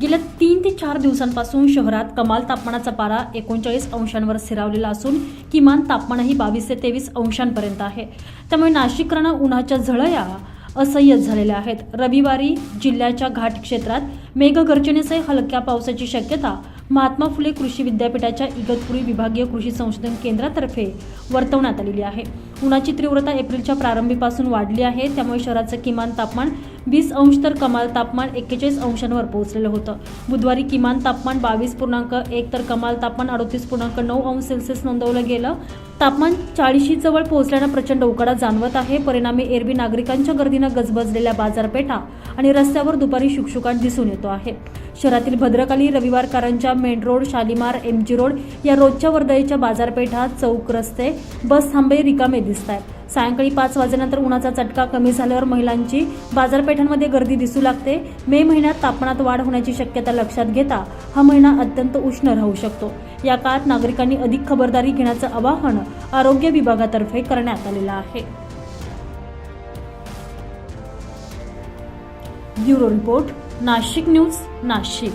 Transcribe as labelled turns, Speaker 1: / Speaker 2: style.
Speaker 1: गेल्या तीन ते चार दिवसांपासून शहरात कमाल तापमानाचा पारा एकोणचाळीस अंशांवर स्थिरावलेला असून किमान तापमानही बावीस ते तेवीस अंशांपर्यंत आहे. त्यामुळे नाशिकरांना उन्हाच्या झळया असह्य झालेल्या आहेत. रविवारी जिल्ह्याच्या घाट क्षेत्रात मेघगर्जनेसह हलक्या पावसाची शक्यता महात्मा फुले कृषी विद्यापीठाच्या इगतपुरी विभागीय कृषी संशोधन केंद्रातर्फे वर्तवण्यात आलेली आहे. उन्हाची तीव्रता एप्रिलच्या प्रारंभीपासून वाढली आहे. त्यामुळे शहराचं किमान तापमान वीस अंश तर कमाल तापमान एक्केचाळीस अंशांवर पोहोचलेलं होतं. बुधवारी किमान तापमान बावीस पूर्णांक एक तर कमाल तापमान अडतीस पूर्णांक नऊ अंश सेल्सिअस नोंदवलं गेलं. तापमान चाळीशी जवळ पोहोचल्यानं प्रचंड उकाडा जाणवत आहे. परिणामी एरवी नागरिकांच्या गर्दीनं गजबजलेल्या बाजारपेठा आणि रस्त्यावर दुपारी शुकशुकाट दिसून येतो आहे. शहरातील Bhadrakali रविवारकारांच्या main road Shalimar M G road या रोजच्या वर्दळीच्या बाजारपेठा चौक रस्ते बस थांबे रिकामे दिसत आहेत सायंकाळी पाच वाजेनंतर उन्हाचा चटका कमी झाल्यावर महिलांची बाजारपेठांमध्ये गर्दी दिसू लागते. मे महिन्यात तापमानात वाढ होण्याची शक्यता लक्षात घेता हा महिना अत्यंत उष्ण राहू शकतो. या काळात नागरिकांनी अधिक खबरदारी घेण्याचं आवाहन आरोग्य विभागातर्फे करण्यात आलेलं आहे. Bureau report Nashik news Nashik.